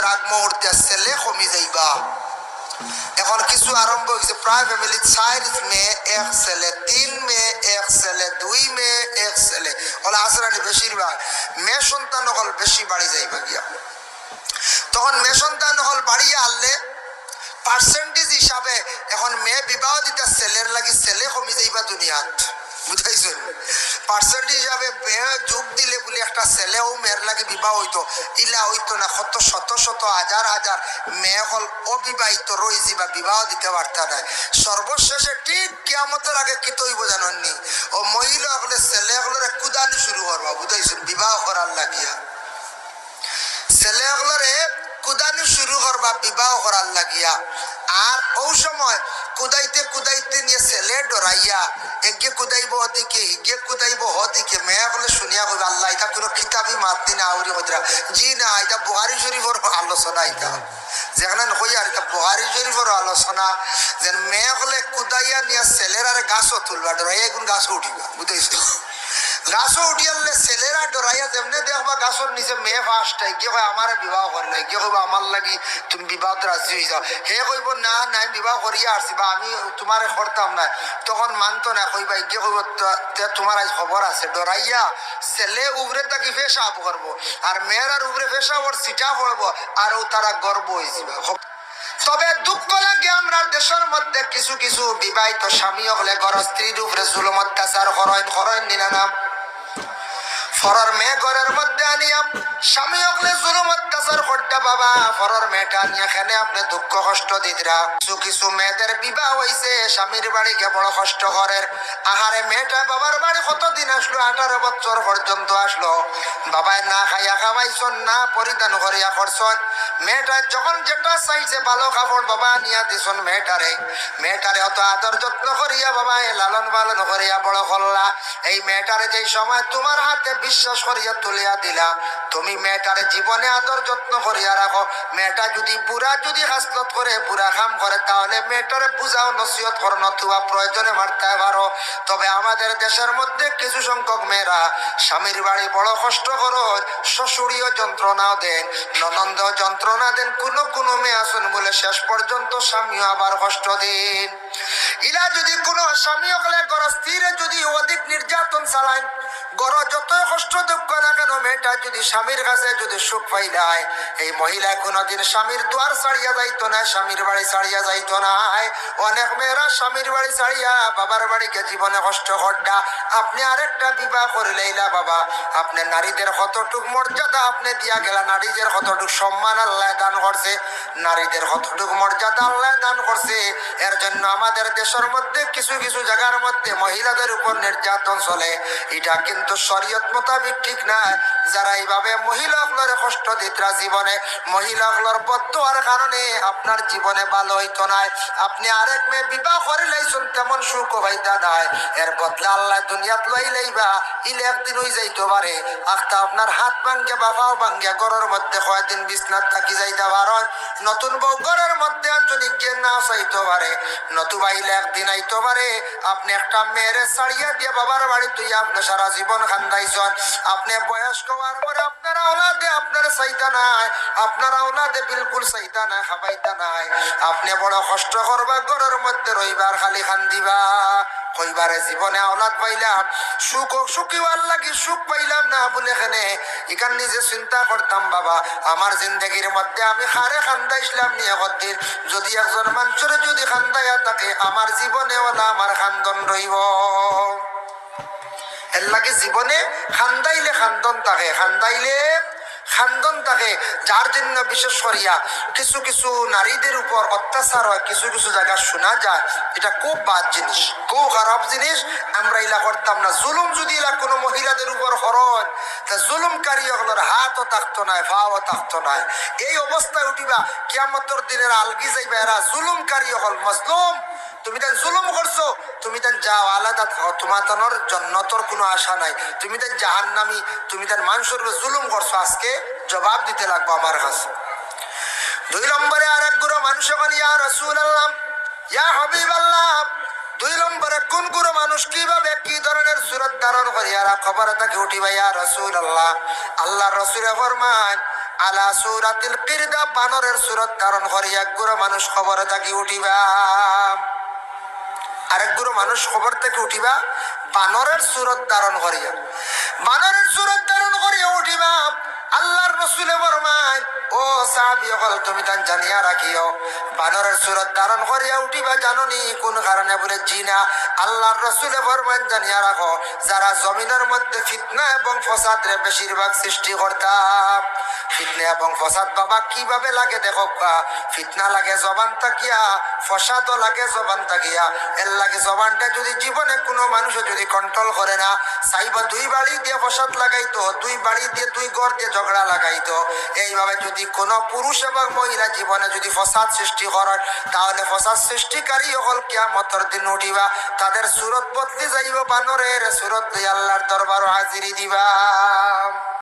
কিয়ামতের আগ মুহূর্তে ছেলে কমি যাইবা এখন কিছু আরম্ভ হয়েছে, প্রায় ফ্যামিলি চার মে এক ছেলে, তিন মে এক ছেলে, দুই মে এক ছেলে। হলে আসরানি বেশিরভাগ, মেয়ে সন্তান হল বেশি বাড়ি যাইবা গিয়া। তখন মেয়ে সন্তান হল বাড়িয়ে আনলে পার্সেন্টেজ হিসাবে পার্সেন্টেজ হিসাবে যোগ দিলে বলে একটা ছেলেও মেয়ের লাগে বিবাহ হইতো। ইলা হইতো না, কত শত শত হাজার হাজার মেয়ে হল অবিবাহিত রয়েছে বা বিবাহ দিতে পারতা নাই। সর্বশেষে ঠিক কিয়ামতের আগে কি তৈব জাননি? ও মহিলা হলে, ছেলে হলে কুদানি শুরু করবা, বুঝাইছেন, বিবাহ করার লাগিয়া। ছেলেগুলোরে কুদানি শুরু করবা বিবাহ করার লাগিয়া। আর ও সময় কুদাইতে কুদাইতে নিয়ে ছেলে ডরাইয়া এগে কুদাইব ওদিকে হিগে কুদাইব হদিকে, মেয়ে বলে শুনিয়া কইবা, আল্লাহ, এটা কোনো কিতাবই মারতি না, আউরি কইরা জি না, এটা বুহারি শরীফর আলোচনা এটা। যেখানে কই আর, এটা বুহারি শরীফর আলোচনা। যে মেয়ে হলে কুদাইয়া নিয়ে ছেলের আর গাছও তুলবা ডরাইয়া এগুন গাছও উঠিবা বুঝাইছো গাছও উঠিয়ালে ছেলেরা ডরাইয়া যেমনে দেখবা গাছর নিচে মেয়ে ফার্স্টাই গিয়ে কয় আমার বিবাহ করে নাই। গিয়ে কইবা আমার লাগি তুমি বিবাহত রাজি হয়ে যাও। হে কইব, না, নাই, বিবাহ করিয়া আসছি বা আমি তোমারে করতাম না তখন মানতো না কইবা গিয়ে কইব, "ত- তোমার আজ খবর আছে। ডরাইয়া ছেলে উবরে তাকে ফেসা আব করব আর মেয়ের আর উবরে ফেসা ওর সিটা পড়ব আর ও তারা গর্ব হয়ে যাবে তবে দুঃখ লাগে আমরা দেশের মধ্যে। কিছু কিছু বিবাহিত স্বামী হলে ঘর স্ত্রীর উপরে জুলুম অত্যাচার করেন করেন নিনা Bye. ফরর মেয়ে ঘরের মধ্যে আনিয়া, স্বামী হকলে জুলুম অত্যাচার করতে বাবা, ফরর মেয়েটা আনিয়া খেনে আপনি দুঃখ কষ্ট দিতরা। কিছু কিছু মেয়েদের বিবাহ হইছে, স্বামীর বাড়ি বড় কষ্ট করের আহারে মেয়েটা বাবার বাড়ি কতদিন আসলো? আঠারো বছর পর্যন্ত আসলো। বাবায় না খাইয়া খাওয়াইছন, না পরিধান করিয়া করছন। মেয়েটা যখন যেটা চাইছে ভালো কাপড় বাবা নিয়া দিছন মেয়েটারে। মেয়েটারে অত আদর যত্ন করিয়া বাবা লালন পালন করিয়া বড় করলা। এই মেয়েটারে যেই সময় তোমার হাতে বিশ্বাস করিয়া তুলিয়া দিলা। তুমি মেয়েটারে জীবনে আদর যত্ন করিয়া রাখো। মেয়েটা যদি বুড়া যদি হাসলত করে, বুড়া কাম করে, তাহলে মেয়েটারে বুঝাও, নসিহত করো, নতুবা প্রয়োজনে মারতে পারো। তবে আমাদের দেশের মধ্যে কিছু সংখ্যক মেয়েরা স্বামীর বাড়ি বড় কষ্ট করো, শ্বশুরীয় যন্ত্রণাও দেন, ননন্দ যন্ত্রণা দেন, কোনো কোনো মেয়ে আসুন বলে শেষ পর্যন্ত স্বামীও আবার কষ্ট দিন। ইলা যদি কোনো স্বামী হলে স্থিরে যদি অধিক নির্যাতন চালায় গর যতই কষ্ট দুঃখ না কেন মেয়েটা যদি স্বামীর কাছে যদি সুখ পাইলায় এই মহিলা কোনোদিন স্বামীর দুয়ার ছাড়িয়া যাইতো না স্বামীর বাড়ি ছাড়িয়া যাইতো না অনেক মেয়েরা স্বামীর বাড়ি ছাড়িয়া বাবার বাড়িকে জীবনে কষ্ট করডা আপনি আরেকটা বিবাহ করে বাবা। আপনি নারীদের কতটুক মর্যাদা আপনি দিয়া গেলা নারীদের কতটুক সম্মান আল্লাহ দান করছে নারীদের কতটুক মর্যাদা আল্লাহ দান করছে এর জন্য আমাদের দেশের মধ্যে কিছু কিছু জায়গার মধ্যে মহিলাদের উপর নির্যাতন চলে। এটা কিন্তু শরীয়ত মোতাবিক ঠিক নাই। যারা এইভাবে মহিলাগুলোর কষ্ট দিতরা জীবনে, মহিলাগুলোর বদুয়ার কারণে আপনার জীবনে ভালো হইতো নাই। আপনি আরেক মেয়ে বিবাহ করে লাইছেন, তেমন সুখ হইতা নাই। এর বদলে আল্লাহ দুনিয়াত লই লাইবা, ইলে একদিন হই যাইতে পারে। আখতা আপনার হাত ভাঙ্গে বাবাও ভাঙ্গে, ঘরের মধ্যে কয়েকদিন বিছনাত থাকি যাইতে পারেন নতুন বউ ঘরের মধ্যে আঞ্চলিক জ্ঞান না চাইতে পারে। নতুবা ইলে একদিন আইতে পারে। আপনি একটা মেয়েরে ছাড়িয়া দিয়ে বাবার বাড়ি তুই আপনি সারা জীবন খান্দাইছেন। আপনি বয়স্ক হওয়ার পরে আপনার আওলাদে আপনার চাইতা নাই। আপনার আওলাদে বিলকুল চাইতা নাই খাবাইতা নাই। আপনি বড় কষ্ট করবা, ঘরের মধ্যে রইবার খালি খান্দিবা। কইবারে জীবনে আওলাদ পাইলাম, সুখ সুখিবার লাগি সুখ পাইলাম না বলে এখানে এখান নিজে চিন্তা করতাম, বাবা, আমার জিন্দগির মধ্যে আমি হারে খান্দাইছিলাম নিয়ে যদি একজন মানুষের যদি খান্দাইয়া থাকে, আমার জীবনে আমার খান্দন রইব এর লাগে জীবনে খান্দাইলে খান্দন থাকে, খান্দাইলে খান্দন থাকে। যার জন্য বিশেষ করিয়া কিছু কিছু নারীদের উপর অত্যাচার হয়, কিছু কিছু জায়গা শোনা যায়। এটা খুব বাদ জিনিস, খুব খারাপ জিনিস। আমরা ইলা করতাম না। জুলুম যদি ইলা কোনো মহিলাদের উপর হরণ, তা জুলুমকারী হলোর হাতও থাকতো নাই ভাও থাকতো নাই এই অবস্থায় উঠিবা, কিয়ামতর দিনের আলগি যাইবা এরা জুলুমকারী হল মজলুম। তুমি তাই জুলুম করছ। তুমি তাই যাও, আলাদা থাকো তোমার তানোর জন্নতর কোনো আশা নাই। তুমি তাই জাহান্নামি, তুমি তাই মানুষের জুলুম করছ। আজকে জবাব দিতে লাগবো আমার কাছে। দুই নম্বরে আর এক গুরু মানুষ এখন ইয়া রসুল আল্লাহ ইয়া হবিব আল্লাহ দুই নম্বরে কোন গুরু মানুষ কীভাবে কি ধরনের সুরত ধারণ করি? আর খবর তাকে উঠিবা, ইয়া রসুল আল্লাহ আল্লাহ রসুলে ফরমান, আলা সুরাতিল কিরদা বানরের সুরত ধারণ করি। এক গুরু মানুষ খবরে থাকি উঠিবা। আরেক গুরু মানুষ খবর থেকে উঠিবা, বানরের সুরত ধারণ করিয়া। বানরের সুরত ধারণ করিয়া উঠিবা, আল্লাহর রসুলে বরমাই ও সাহাবি হল তুমি তান জানিয়া রাখিও। বানরের সুরত ধারণ করিয়া উঠিবা, জাননি কোন কারণে? বলে জিনা আল্লাহর রসুলে বরমান জানিয়া রাখো, যারা জমিনের মধ্যে ফিতনা এবং ফসাদ রে বেশিরভাগ সৃষ্টি করতাম ফিতনা এবং ফসাদ বাবা কীভাবে লাগে? দেখো। ফিতনা লাগে জবান তাকিয়া ফসাদও লাগে জবান তাকিয়া এর লাগে জবানটা যদি জীবনে কোনো মানুষে যদি কন্ট্রোল করে না চাইবা দুই বাড়ি দিয়ে ফসাদ লাগাইতো, দুই বাড়ি দিয়ে দুই ঘর দিয়ে ঝগড়া লাগাইতো। এইভাবে যদি কোনো পুরুষ এবং মহিলা জীবনে যদি ফসাদ সৃষ্টি করেন, তাহলে ফসাদ সৃষ্টিকারী হল কিয়ামতর দিন উঠিবা। তাদের সুরত বদলি যাইব বানরের সুরত, আল্লাহর দরবার হাজিরি দিবা।